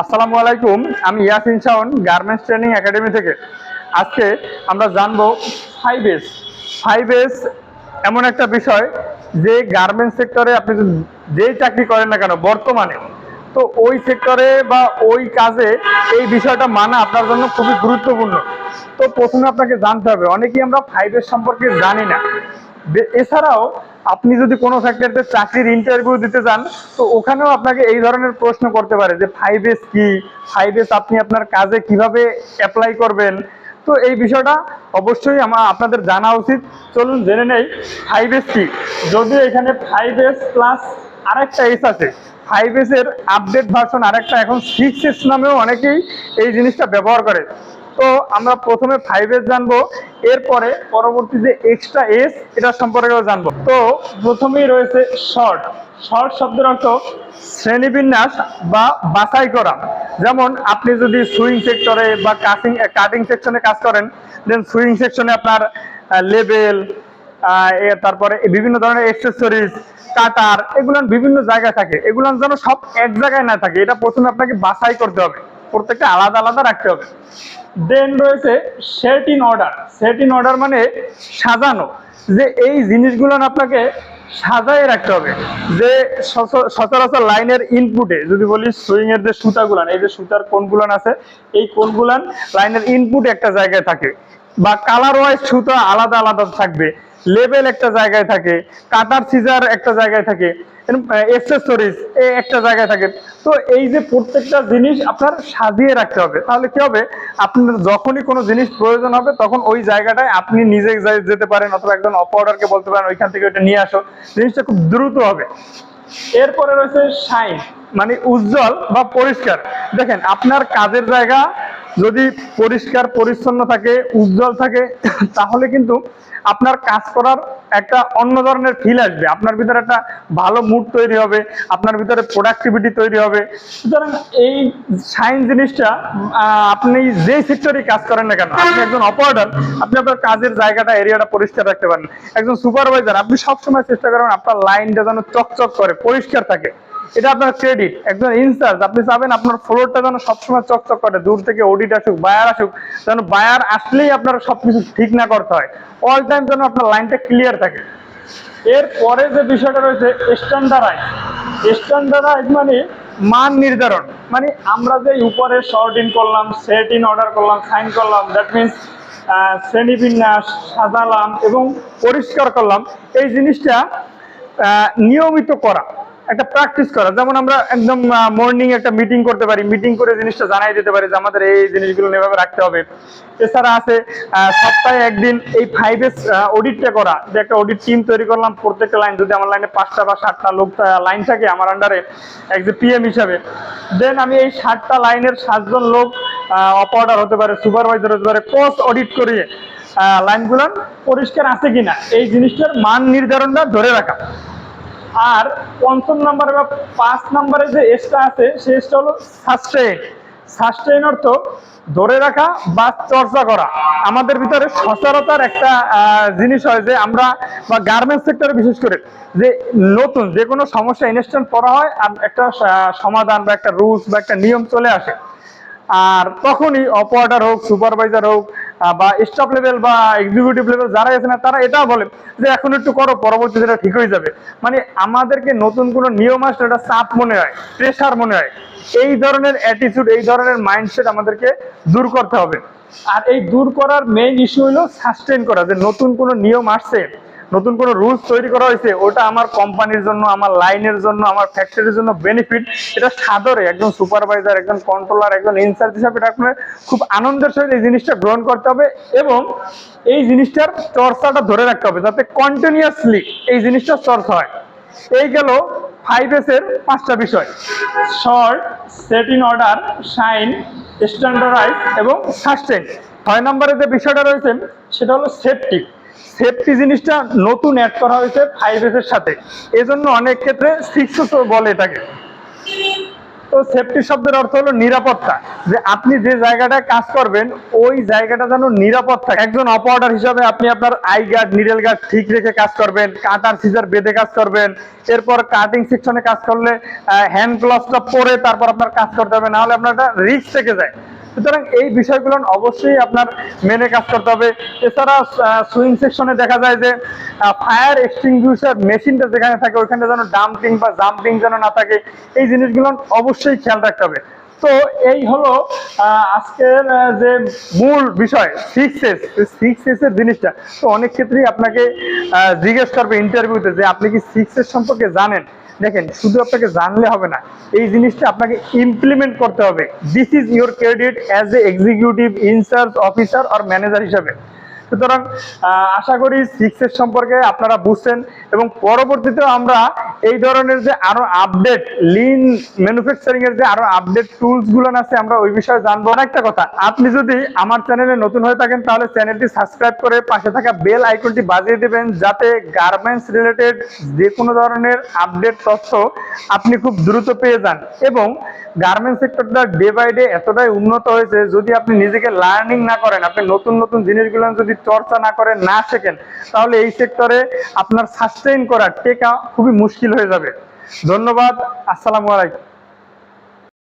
আসসালামু আলাইকুম, আমি Yasin Shawon garments training academy থেকে। আজকে আমরা জানব ফাইভ এস ফাইভ এস এমন একটা বিষয় যে গার্মেন্টস সেক্টরে আপনি যেই চাকরি করেন না কেন, বর্তমানে, তো ওই সেক্টরে বা ওই কাজে এই বিষয়টা মানা আপনার জন্য খুবই গুরুত্বপূর্ণ। তো প্রথমে আপনাকে জানতে হবে, অনেকেই আমরা ফাইভ এস সম্পর্কে জানি না। এছাড়াও আপনি যদি কোনো ফ্যাক্টরিতে চাকরির ইন্টারভিউ দিতে যান, তো ওখানেও আপনাকে এই ধরনের প্রশ্ন করতে পারে যে ফাইভ এস কি? ফাইভ এস আপনি আপনার কাজে কীভাবে অ্যাপ্লাই করবেন? তো এই বিষয়টা অবশ্যই আমার আপনাদের জানা উচিত। চলুন জেনে নেই ফাইভ এস কি। যদিও এখানে ফাইভ এস প্লাস আরেকটা এস আছে। ফাইভ এস এর আপডেট ভার্সন আরেকটা এখন সিক্স এস নামেও অনেকেই এই জিনিসটা ব্যবহার করে। তো আমরা প্রথমে ফাইভ এস জানব, এরপরে পরবর্তী যে এক্সট্রা এস এটা সম্পর্কেও জানব। তো প্রথমেই রয়েছে শর্ট শর্ট শব্দের অর্থ শ্রেণীবিন্যাস বা বাছাই করা। যেমন আপনি যদি সুইং সেক্টরে বা কাটিং কাটিং সেকশনে কাজ করেন দেন সুইং সেকশনে আপনার লেবেল তারপরে বিভিন্ন ধরনের এক্সেসরিজ কাটার এগুলো বিভিন্ন জায়গায় থাকে। এগুলো যেন সব এক জায়গায় না থাকে, এটা প্রথমে আপনাকে বাছাই করতে হবে। প্রত্যেকটা আলাদা আলাদা রাখতে হবে। দেন রয়েছে set in order set in order মানে সাজানো। যে এই জিনিসগুলো আপনাকে সাজায় রাখতে হবে। যে সচ- সচরাচর লাইনের ইনপুটে যদি বলি সুইং এর যে সুতাগুলান, এই যে সুতার কোনগুলান আছে, এই কোনগুলান লাইনের ইনপুট একটা জায়গায় থাকে। বা কালার ওয়াইজ সুতা আলাদা আলাদা থাকবে। লেবেল একটা জায়গায় থাকে। কাটার সিজার একটা জায়গায় থাকে। এক্সেসরিজ একটা জায়গায় থাকে তো এই যে প্রত্যেকটা জিনিস আপনার সাজিয়ে রাখতে হবে। তাহলে কি হবে? আপনার যখনই কোনো জিনিস প্রয়োজন হবে, তখন ওই জায়গাটায় আপনি নিজে যেতে পারেন অথবা একজন অপারেটরকে বলতে পারেন, ওইখান থেকে ওইটা নিয়ে আসো জিনিসটা খুব দ্রুত হবে। এরপরে রয়েছে শাইন মানে উজ্জ্বল বা পরিষ্কার। দেখেন, আপনার কাজের জায়গা যদি পরিষ্কার, পরিচ্ছন্ন থাকে, উজ্জ্বল থাকে, তাহলে কিন্তু আপনার কাজ করার একটা অন্য ধরনের ফিল আসবে। আপনার ভিতরে একটা ভালো মুড তৈরি হবে, আপনার ভিতরে প্রোডাক্টিভিটি তৈরি হবে। সুতরাং এই সাইন জিনিসটা আপনি যেই সেক্টরে কাজ করেন না কেন, আপনি একজন অপারেটর আপনি আপনার কাজের জায়গাটা এরিয়াটা পরিষ্কার রাখতে পারেন। একজন সুপারভাইজার আপনি সবসময় চেষ্টা করেন আপনার লাইনটা যেন চকচক করে, পরিষ্কার থাকে। এটা আপনার ক্রেডিট একজন ইনচার্জ আপনি চাবেন আপনার ফ্লোরটা যেন সবসময় চকচক করে, দূর থেকে অডিট আসুক বায়ার আসুক, যেন বায়ার আসলেই আপনার সবকিছু ঠিক না করতে হয়। অল টাইম যেন আপনার লাইনটা ক্লিয়ার থাকে। এরপরে যে বিষয়টা রয়েছে স্ট্যান্ডার্ডাইজ স্ট্যান্ডার্ডাইজ মানে মান নির্ধারণ। মানে আমরা যে উপরে শর্ট ইন করলাম সেট ইন অর্ডার করলাম সাইন করলাম দ্যাট মিনস শ্রেণীবিন্যাস সাজালাম এবং পরিষ্কার করলাম, এই জিনিসটা নিয়মিত করা। একটা প্র্যাকটিস করা। যেমন আমরা একদম মর্নিং একটা মিটিং করতে পারি। মিটিং করে জিনিসটা জানাই দিতে পারি যে আমাদের এই জিনিসগুলো এভাবে রাখতে হবে। এছাড়া আছে সপ্তাহে একদিন এই ফাইভ এস অডিটটা করা। যে একটা অডিট টিম তৈরি করলাম, প্রত্যেকটা লাইন যদি আমার লাইনে পাঁচটা বা সাতটা লোক লাইন থাকে আমার আন্ডারে এক যে পিএম হিসাবে। দেন আমি এই সাতটা লাইনের সাতজন লোক অপারেটার হতে পারে সুপারভাইজার হতে পারে কোর্স অডিট করিয়ে লাইনগুলো পরিষ্কার আছে কিনা, এই জিনিসটার মান নির্ধারণটা ধরে রাখা। আর পঞ্চম নম্বরে বা পাঁচ নম্বরে যে এসটা আছে, সে এসটা হলো সাস্টেইন সাস্টেইন অর্থ ধরে রাখা বা চর্চা করা। আমাদের ভিতরে সচরাচর একটা জিনিস হয় যে আমরা বা গার্মেন্টস সেক্টরে বিশেষ করে যে নতুন যে কোনো সমস্যা ইনস্ট্যান্ট পড়া হয় আর একটা সমাধান বা একটা রুলস বা একটা নিয়ম চলে আসে। আর তখনই অপারেটর হোক সুপারভাইজার হোক বা স্টাফ লেভেল বা এক্সিকিউটিভ লেভেল যারা আছে না, তারা এটা বলে যে এখন একটু করো পরবর্তী সেটা ঠিক হয়ে যাবে। মানে আমাদেরকে নতুন কোনো নিয়ম আসলে এটা চাপ মনে হয় প্রেশার মনে হয়। এই ধরনের অ্যাটিটিউড এই ধরনের মাইন্ডসেট আমাদেরকে দূর করতে হবে। আর এই দূর করার মেইন ইস্যু হলো সাস্টেন করা, যে নতুন কোনো নিয়ম আসছে নতুন কোনো রুলস তৈরি করা হয়েছে, ওটা আমার কোম্পানির জন্য, আমার লাইনের জন্য, আমার ফ্যাক্টরির জন্য বেনিফিট এটা সাদরে, একজন সুপারভাইজার একজন কন্ট্রোলার একজন ইনচার্জ হিসাবে এটা আপনার খুব আনন্দের সহিত এই জিনিসটা গ্রহণ করতে হবে এবং এই জিনিসটার চর্চাটা ধরে রাখতে হবে যাতে কন্টিনিউয়াসলি এই জিনিসটার চর্চা হয়। এই গেল ফাইভ এস এর পাঁচটা বিষয়। Sort set in order shine standardise এবং সাস্টেন ছয় নম্বরে যে বিষয়টা রয়েছে, সেটা হলো সেফটি সেফটি জিনিসটা নতুন অ্যাড করা হয়েছে ফাইভ এস এর সাথে। এজন্য অনেক ক্ষেত্রে সিক্স বলে এটাকে। তো সেফটি শব্দের অর্থ হলো নিরাপত্তা। যে আপনি যে জায়গাটায় কাজ করবেন, ওই জায়গাটা যেন নিরাপদ থাকে। একজন অপারেটর হিসাবে আপনি আপনার আই গার্ড নিডেল গার্ড ঠিক রেখে কাজ করবেন কাটার সিজার বেঁধে কাজ করবেন, এরপর কাটিং সেকশনে কাজ করলে হ্যান্ড গ্লাভসটা পরে তারপর আপনার কাজ করতে হবে, নাহলে আপনার একটা রিস্ক থেকে যায়। সুতরাং এই বিষয়গুলো অবশ্যই আপনার মেনে কাজ করতে হবে। এছাড়া সুইং সেকশনে দেখা যায় যে ফায়ার এক্সটিংগুইশার মেশিনটা যেখানে থাকে, ওইখানে যেন ডাম্পিং বা জাম্পিং যেন না থাকে, এই জিনিসগুলো অবশ্যই খেয়াল রাখতে হবে। তো এই হলো আজকের যে মূল বিষয় সিক্স এস সিক্স এস এর জিনিসটা। তো অনেক ক্ষেত্রেই আপনাকে জিজ্ঞেস করবে ইন্টারভিউতে যে, আপনি কি সিক্স এস সম্পর্কে জানেন? দেখেন, শুধু আপনাকে জানলে হবে না, এই জিনিসটা আপনাকে ইমপ্লিমেন্ট করতে হবে। This is your credit as a executive in-charge officer or manager হিসাবে। সুতরাং আশা করি সিক্সের সম্পর্কে আপনারা বুঝছেন এবং পরবর্তীতে আমরা এই ধরনের যে আরও আপডেট লিন ম্যানুফ্যাকচারিং এর যে আরও আপডেট টুলসগুলো আছে, আমরা ওই বিষয়ে জানব। একটা কথা, আপনি যদি আমার চ্যানেলে নতুন হয়ে থাকেন, তাহলে চ্যানেলটি সাবস্ক্রাইব করে পাশে থাকা বেল আইকনটি বাজিয়ে দিবেন, যাতে গার্মেন্টস রিলেটেড যে কোনো ধরনের আপডেট তথ্য আপনি খুব দ্রুত পেয়ে যান। এবং গার্মেন্টস সেক্টরটা ডে বাই ডে এতটাই উন্নত হয়েছে, যদি আপনি নিজেকে লার্নিং না করেন, আপনি নতুন নতুন জিনিসগুলো যদি চর্চা না করেন, না শেখেন, তাহলে এই সেক্টরে আপনার সাস্টেইন করা, টেকা খুবই মুশকিল হয়ে যাবে। ধন্যবাদ আসসালামু আলাইকুম।